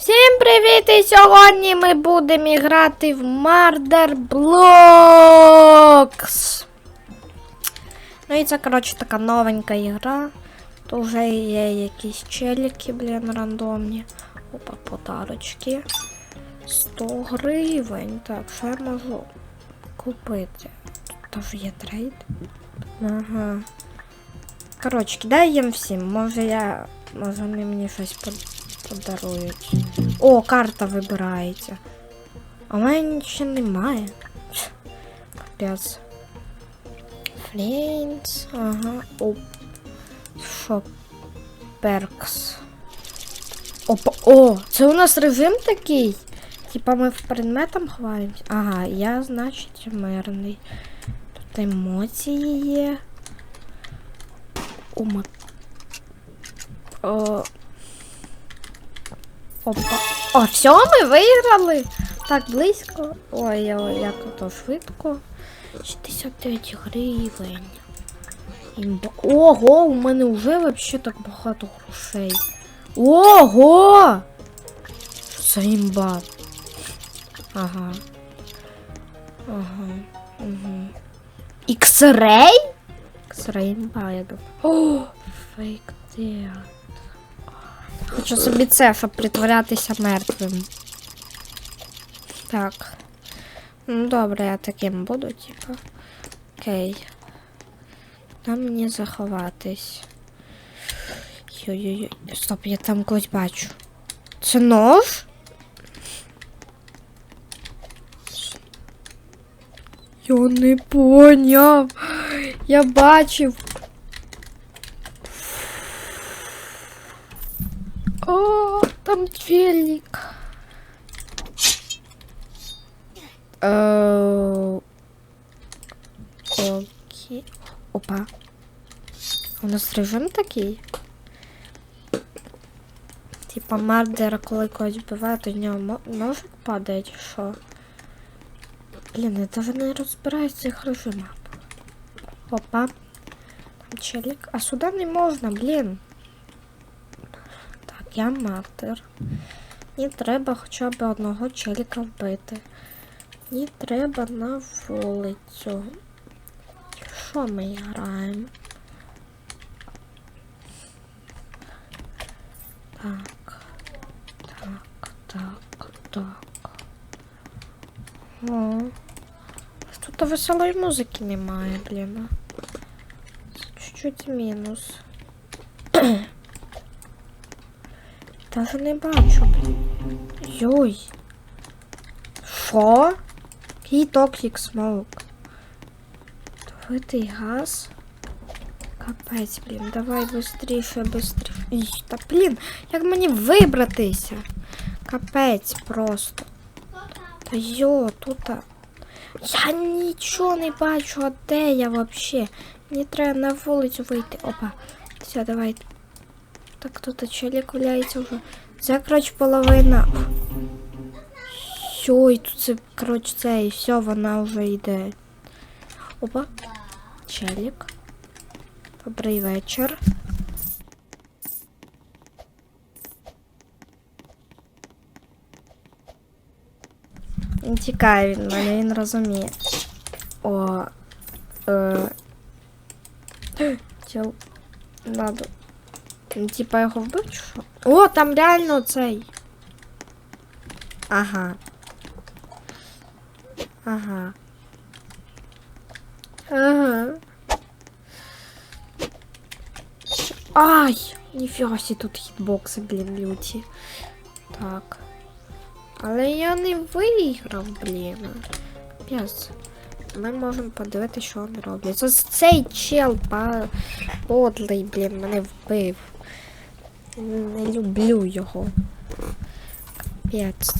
Всім привіт! І сьогодні ми будемо грати в Murder Blocks. Ну і це, коротше, така новенька ігра. То вже є якісь челіки, блін, рандомні. Опа, подарочки. 100 гривень. Так, що я можу купити? Тут теж є трейд. Ага. Коротше, кидай їм всім. Може я. Може вони мені щось под- подарують. О, карта вибирається. А в мене нічого немає. Капець. Флінс. Ага. Оп. Шоп. Перкс. Опа. О, це у нас режим такий. Типа ми в предметам ховаємось. Ага, я, значить, мирний. Тут емоції є. О, О, Опа. О, все, ми виграли. Так близько. Ой, як то швидко. 69 гривень. Ого, у мене вже вообще так багато грошей. Ого! Що це імба? Ага. Ага. Угу. X-Ray? X-Ray імба, я думаю. О, фейк деат. Хочу собі це, щоб притворятися мертвим. Так. Ну добре, я таким буду, типу. Окей. Там мені заховатись. Йой-йой-йой. Стоп, я там когось бачу. Це нож? Я не поняв. Я бачив. О, там челик. Э, Окей. Опа. У нас режим такий. Типа мардера, коли когось вбиває, то з нього ножик падає, чи що? Блін, я даже не розбираюсь в цих режимах. Опа. Там челик. А сюди не можна, блін. Так, я мартир. Мені треба хоча б одного челіка вбити. Мені треба на вулицю. Що ми граємо? Так. Так, так, так. О. Тут веселої музики немає, блін. Чуть-чуть мінус. Даже не бачу, блін. Йой. Що? Який токсик смоук? Витий газ. Капець, блін, давай быстріше, быстріше. Ій, та блін, як мені вибратися? Капець просто. Та йо, тут. а- Я нічого не бачу, а де я вообще? Мені треба на вулицю вийти. Опа. Все, давай. Так тут челік валяється вже. Це, коротше, половина. Йой, тут це, коротше, це і все, вона вже йде. Опа. Челік. Добрий вечір. Він тікає від мене, він розуміє. О. Е. Тіл. Надо. Типа його вбив чи що? О, там реально цей. Ага. Ага. Ага. Ай! Ніфіга сі тут хітбокси, блін, люті. Так. Але я не виграв, блін. П'яс. Ми можемо подивитися, що вони роблять. Це цей чел подлий, блін, мене вбив. Не люблю його. Капець.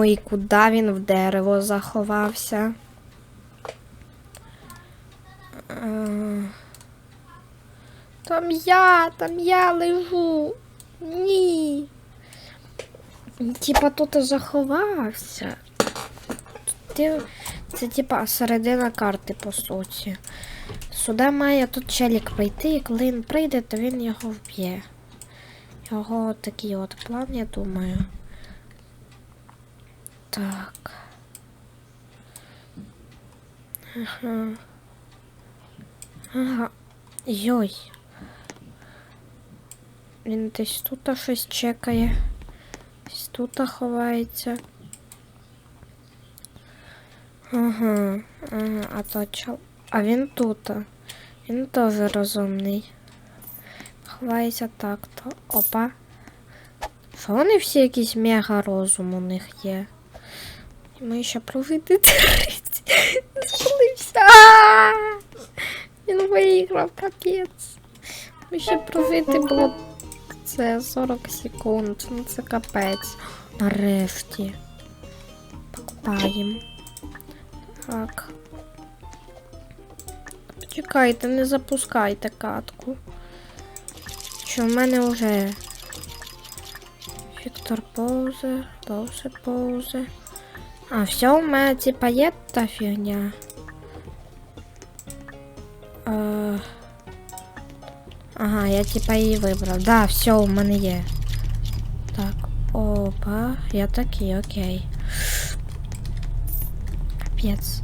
Ну і куди він в дерево заховався? Е, Там я, там я лежу. Ні. Типа тут заховався. Ти... Це типа середина карти, по суті. Сюди має тут челік прийти, і коли він прийде, то він його вб'є. Його такий от план, я думаю. Так. Ага. Ага. Йой. Він десь тут щось чекає. Десь тут ховається. Ага, ага, а то чел. А він тут. Він теж розумний. Ховається так, то. Опа. Що вони всі якісь мега розум у них є? Ми ще проведи 30. Спалився. Він виграв, капець. Ми ще прожити було це 40 секунд. Ну це капець. Нарешті. Покупаємо. Так. Почекайте, не запускайте катку. Що в мене вже Віктор Поузе, Лоусе Поузе. А, все, у мене типа є та фігня. Е... Ага, я типа її вибрав. Да, все, у мене є. Так, опа, я такий, окей. Капець.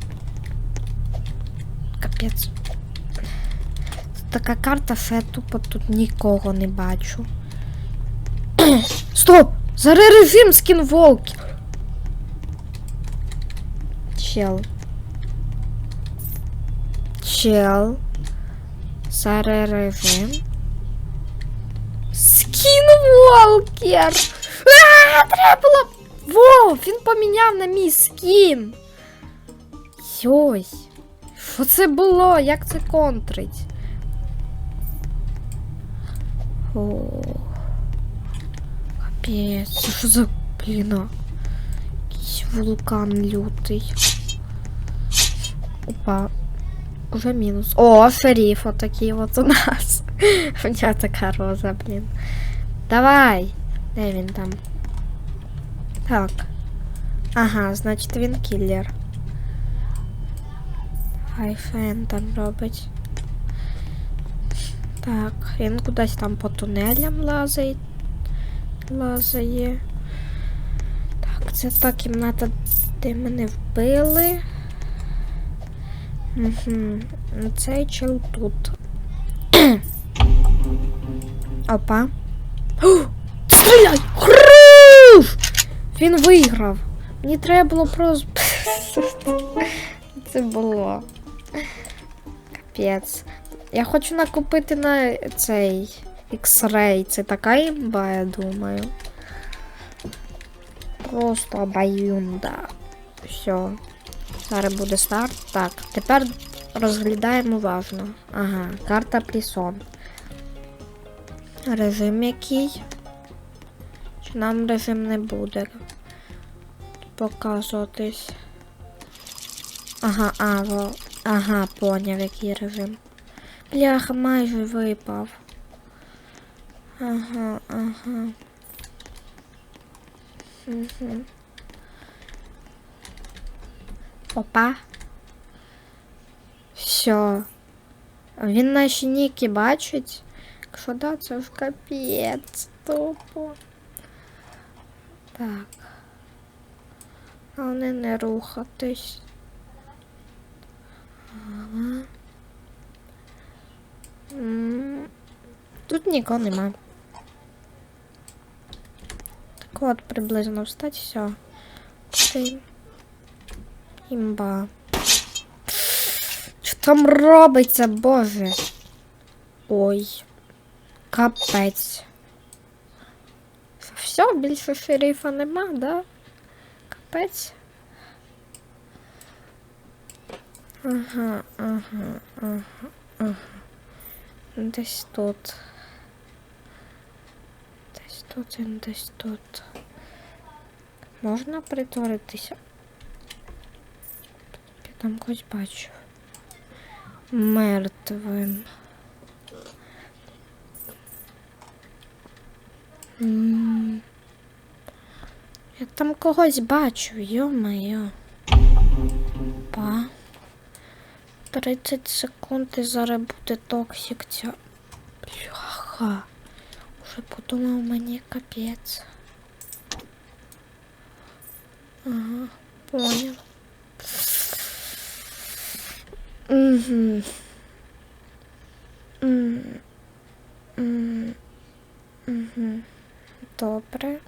Капець. Така карта, що я тупо тут нікого не бачу. Стоп! Зараз режим скінволки. Чел. Чел. Режим. Скінволкер! А, треба було. Во, він поміняв на мій скін. Йой. Що це було? Як це контрить? О. Капець, що за бліна? Якийсь вулкан лютий. Опа. Уже мінус. О, шериф отакий от у нас. У нього така роза, блін. Давай. Де він там? Так. Ага, значить він кіллер. Хай там робить. Так, кудись там по тунелям лазить. Лазає. Так, це та кімната, де мене вбили. Угу. Цей чел тут. Опа. О, Стріляй! Хруш! Він виграв. Мені треба було просто. Це було. Капець. Я хочу накупити на цей X-Ray. Це така імба, я думаю. Просто обаюнда. Все. Зараз буде старт. Так, тепер розглядаємо уважно. Ага, карта Прісон. Режим який? Чи нам режим не буде показуватись? Ага, а, во, ага, поняв, який режим. Бляха, майже випав. Ага, ага. Угу. Опа. Все. Він наші ніки бачить. Якщо да, це ж капець. Тупо. Так. Головне не рухатись. Тут нікого нема. Так от приблизно встать, все. Ти. Імба. Що там робиться, боже? Ой. Капець. Все, більше шерифа нема, да? Капець. Ага, ага, ага, ага. Десь тут. Десь тут, і десь тут. Можна притворитися? Там когось бачу. Мертвим. Я там когось бачу, йо-моє. Па. 30 секунд і зараз буде токсик ця. Бляха. Уже подумав мені капець. Ага, понял. Добре.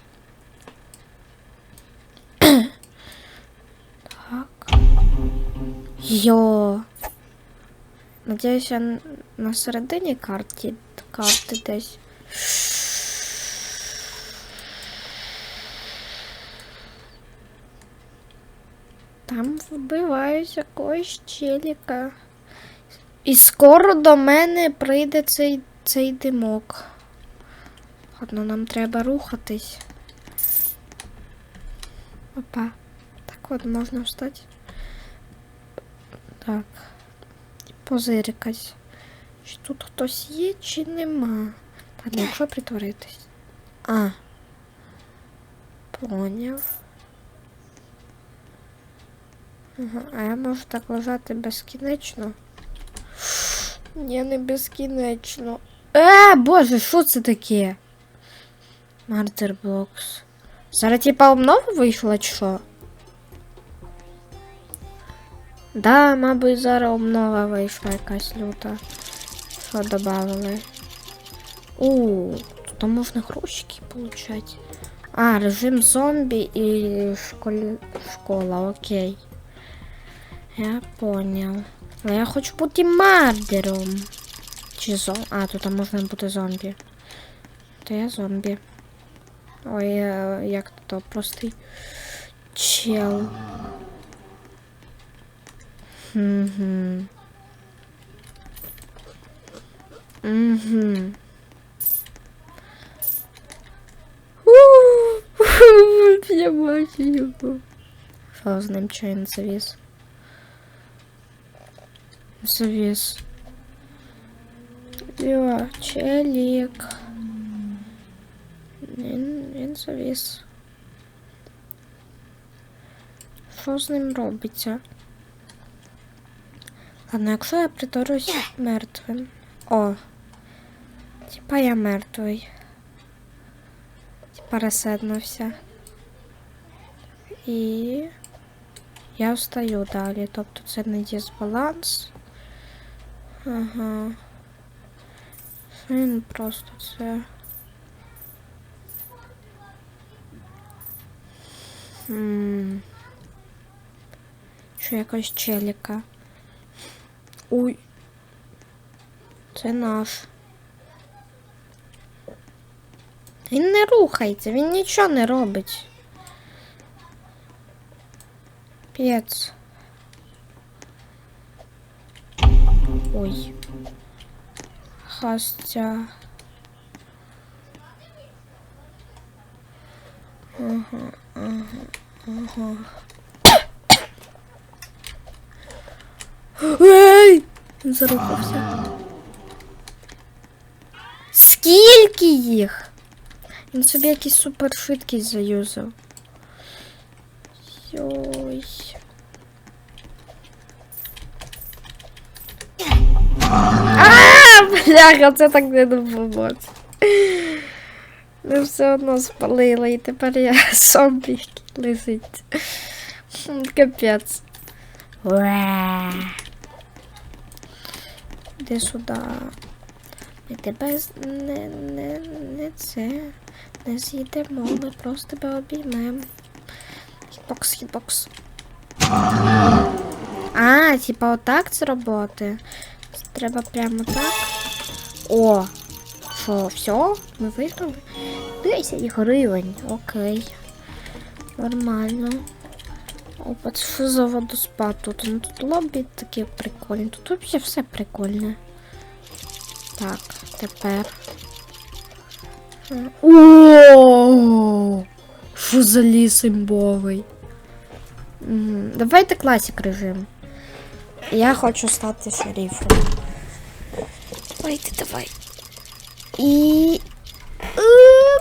так. Йо. Надіюся, на середині карті, карти десь. Там вбивають якогось челіка. І скоро до мене прийде цей, цей димок. Ладно, нам треба рухатись. Опа. Так от можна встати. Так. І позирикать. Чи тут хтось є, чи нема? Так, якщо притворитись. А. Поняв. Ага, а я можу так лежати безкінечно. Ні, не безкінечно. Е, боже, що це таке? Мартер Блокс. Зараз типа обнова вийшла, чи що? Да, мабуть, зараз обнова вийшла якась люта. Що додали? У, тут можна грошики получать. А, режим зомбі і школі... школа, окей. Я понял. Але я хочу бути мардером. Чи зом... А, тут можна бути зомбі. То я зомбі. Ой, е, як то простий чел. Угу. Угу. Я бачу його. Що з ним він завіс? Завіс. Йо, челік. Він, він завіс. Що з ним робиться? Ладно, якщо я притворюсь мертвим. О. Типа я мертвий. Типа розседнувся. І я встаю далі. Тобто це не дисбаланс. Ага. Він просто це. М. Що якось челіка. Ой. Це наш. Він не рухається, він нічого не робить. Пец. Ой. Хастя. Ага, ага, ага. Ей! Він зарухався. Скільки їх? Він собі якийсь супершвидкість заюзав. Йой. Бляха, це так не допоможе. Ми все одно спалили, і тепер я зомбі який лежить. Капець. Іди сюди. Ми тебе не, не, не це. Не з'їдемо, ми просто тебе обіймемо. Хітбокс, хітбокс. А, типа отак це роботи. Треба прямо так. О! Що, все? Ми виграли? 10 гривень. Окей. Нормально. Опа, що за водоспад тут? Ну тут лобі таке прикольне. Тут взагалі все прикольне. Так, тепер. О! Що за ліс імбовий? Давайте класик режим. Я хочу стати шерифом. Давайте, давай. І. Е,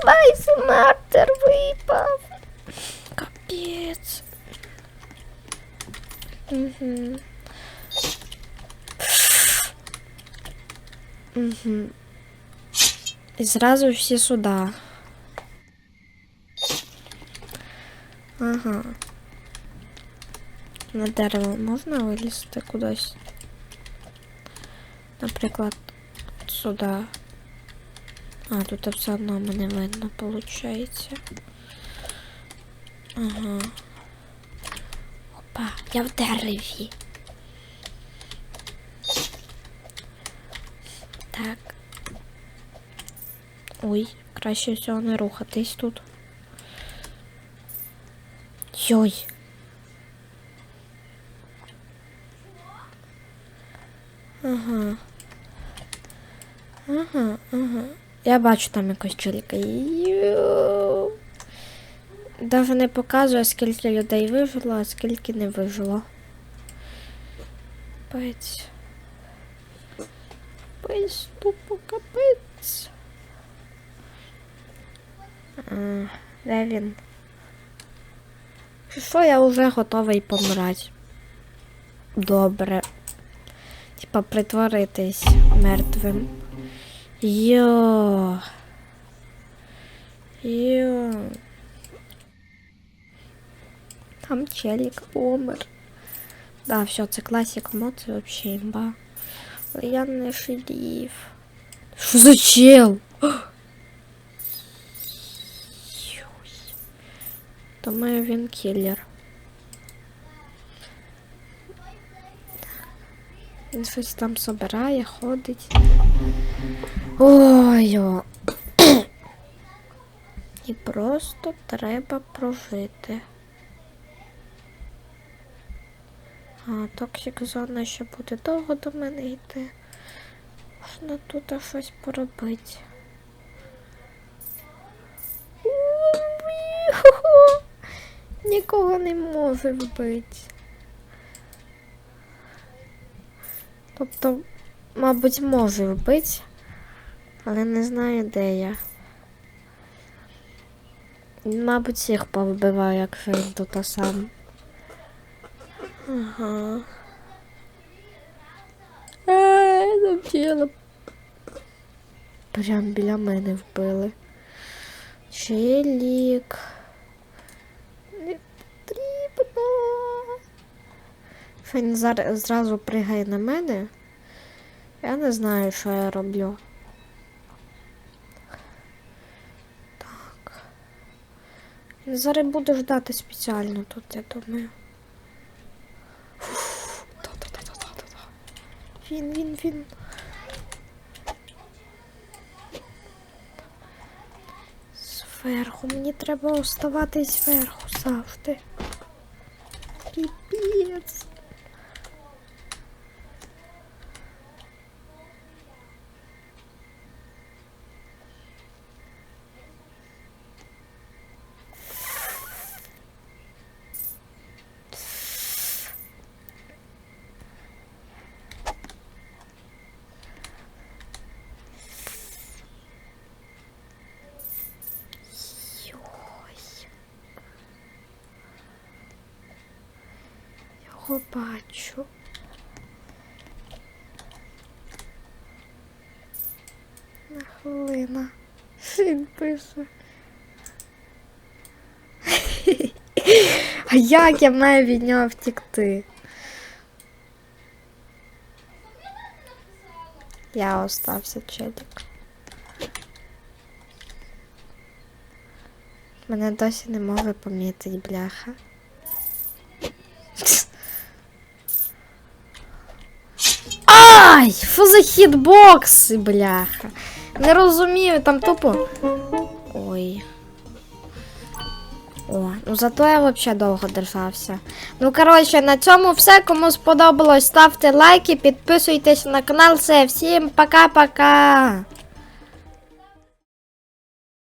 Вайсмартер випав. Капець. Угу. Угу. І зразу всі сюди. Ага. На дерево можна вилізти кудись? Наприклад, от сюди. А, тут все одно мене видно, виходить. Ага. Опа, я в дереві. Так. Ой, краще всього не рухатись тут. Йой. Ага. Ага, ага. Я бачу там якось челіка. Йоу. Даже не показує, скільки людей вижило, а скільки не вижило. Капець. Капець, тупо капець. А, де він? Що я вже готовий помирати? Добре. Типа притворитись мертвим. Йо. Йо. Там челик умер. Да, все, це класик мод, вообще имба. Не шериф. Що за чел? Думаю, він кілер. Він щось там собирає, ходить. Ой. о. І просто треба прожити. А, токсик зона ще буде довго до мене йти. Можна тут щось поробити. Нікого не може вбити. Тобто, мабуть, може вбити, але не знаю, де я. Він, Мабуть, всіх повбиває, якщо він тут сам. Ага. Ей, навчила. Прям біля мене вбили. Челік. Не потрібно. Він зараз зразу пригає на мене. Я не знаю, що я роблю. Зараз буду ждати спеціально тут, я думаю. Він, він, він. Зверху, мені треба оставатись зверху завжди. Піпець. Йой. Його бачу. На хвилина. Він пише. А як я маю від нього втікти? Я остався челік. Мене досі не може помітити, бляха. Ай! Що за хітбокси, бляха? Не розумію, там тупо. Ой. О, ну зато я взагалі довго держався. Ну, коротше, на цьому все. Кому сподобалось, ставте лайки, підписуйтесь на канал. Все, всім пока-пока.